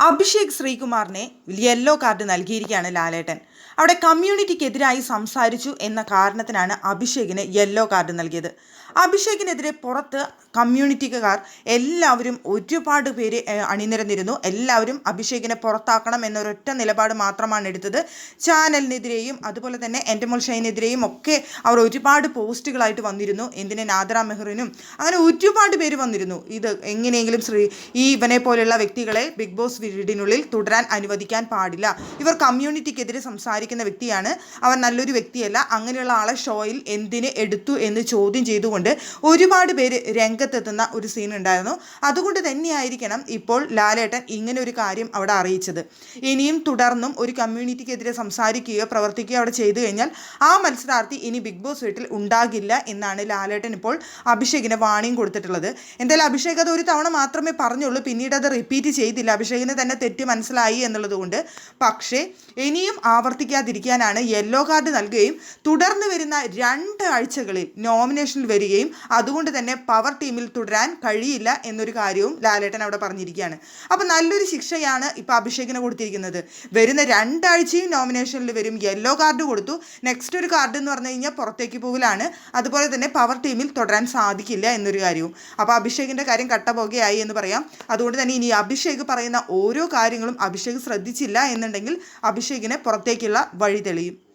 Abhishek ശ്രീകുമാറിനെ yellow card നൽകിയിരിക്കുകയാണ് ലാലേട്ടൻ. അവിടെ കമ്മ്യൂണിറ്റിക്കെതിരായി സംസാരിച്ചു എന്ന കാരണത്തിനാണ് അഭിഷേകിന് യെല്ലോ കാർഡ് നൽകിയത്. അഭിഷേകിനെതിരെ പുറത്ത് കമ്മ്യൂണിറ്റിക്കാർ എല്ലാവരും ഒരുപാട് പേര് അണിനിരന്നിരുന്നു. എല്ലാവരും അഭിഷേകിനെ പുറത്താക്കണം എന്നൊരൊറ്റ നിലപാട് മാത്രമാണ് എടുത്തത്. ചാനലിനെതിരെയും അതുപോലെ തന്നെ എന്റെ മുൾഷൈനെതിരെയും ഒക്കെ അവർ ഒരുപാട് പോസ്റ്റുകളായിട്ട് വന്നിരുന്നു. എന്തിനെ നാദറ മെഹ്റിനും അങ്ങനെ ഒരുപാട് പേര് വന്നിരുന്നു. ഇത് എങ്ങനെയെങ്കിലും ശ്രീ ഈ ഇവനെ പോലെയുള്ള വ്യക്തികളെ ബിഗ് ബോസ് വീടിനുള്ളിൽ തുടരാൻ അനുവദിക്കാൻ പാടില്ല. ഇവർ കമ്മ്യൂണിറ്റിക്കെതിരെ സംസാരിക്കുന്ന വ്യക്തിയാണ്. അവൻ നല്ലൊരു വ്യക്തിയല്ല. അങ്ങനെയുള്ള ആളെ ഷോയിൽ എന്തിന് എടുത്തു എന്ന് ചോദ്യം ചെയ്തുകൊണ്ട് ഒരുപാട് പേര് രംഗത്തെത്തുന്ന ഒരു സീൻ ഉണ്ടായിരുന്നു. അതുകൊണ്ട് തന്നെയായിരിക്കണം ഇപ്പോൾ ലാലേട്ടൻ ഇങ്ങനെ ഒരു കാര്യം അവിടെ അറിയിച്ചത്. ഇനിയും തുടർന്നും ഒരു കമ്മ്യൂണിറ്റിക്കെതിരെ സംസാരിക്കുകയോ പ്രവർത്തിക്കുകയോ അവിടെ ചെയ്തു കഴിഞ്ഞാൽ ആ മത്സരാർത്ഥി ഇനി ബിഗ് ബോസ് വീട്ടിൽ ഉണ്ടാകില്ല എന്നാണ് ലാലേട്ടൻ ഇപ്പോൾ അഭിഷേകിന് വാണിംഗ് കൊടുത്തിട്ടുള്ളത്. എന്തായാലും അഭിഷേക് അത് ഒരു തവണ മാത്രമേ പറഞ്ഞുള്ളൂ. പിന്നീട് അത് റിപ്പീറ്റ് ചെയ്തില്ല. അഭിഷേകിന് തന്നെ തെറ്റ് മനസ്സിലായി എന്നുള്ളത് കൊണ്ട്. പക്ഷേ ഇനിയും ആവർത്തിക്കാതിരിക്കാനാണ് യെല്ലോ കാർഡ് നൽകുകയും തുടർന്ന് വരുന്ന രണ്ട് ആഴ്ചകളിൽ നോമിനേഷനിൽ വരികയും അതുകൊണ്ട് തന്നെ പവർ ടീമിൽ തുടരാൻ കഴിയില്ല എന്നൊരു കാര്യവും ലാലേട്ടൻ അവിടെ പറഞ്ഞിരിക്കുകയാണ്. അപ്പോൾ നല്ലൊരു ശിക്ഷയാണ് ഇപ്പോൾ അഭിഷേകിന് കൊടുത്തിരിക്കുന്നത്. വരുന്ന രണ്ടാഴ്ചയും നോമിനേഷനിൽ വരും യെല്ലോ കാർഡ് കൊടുത്തു. നെക്സ്റ്റ് ഒരു കാർഡ് എന്ന് പറഞ്ഞു കഴിഞ്ഞാൽ പുറത്തേക്ക് പോകലാണ്. അതുപോലെ തന്നെ പവർ ടീമിൽ തുടരാൻ സാധിക്കില്ല എന്നൊരു കാര്യവും. അപ്പോൾ അഭിഷേകിന്റെ കാര്യം കട്ടപോകയായി എന്ന് പറയാം. അതുകൊണ്ട് തന്നെ ഇനി അഭിഷേക് പറയുന്ന ഓരോ കാര്യങ്ങളും അഭിഷേക് ശ്രദ്ധിച്ചില്ല എന്നുണ്ടെങ്കിൽ അഭിഷേകിനെ പുറത്തേക്കുള്ള വഴി തെളിയും.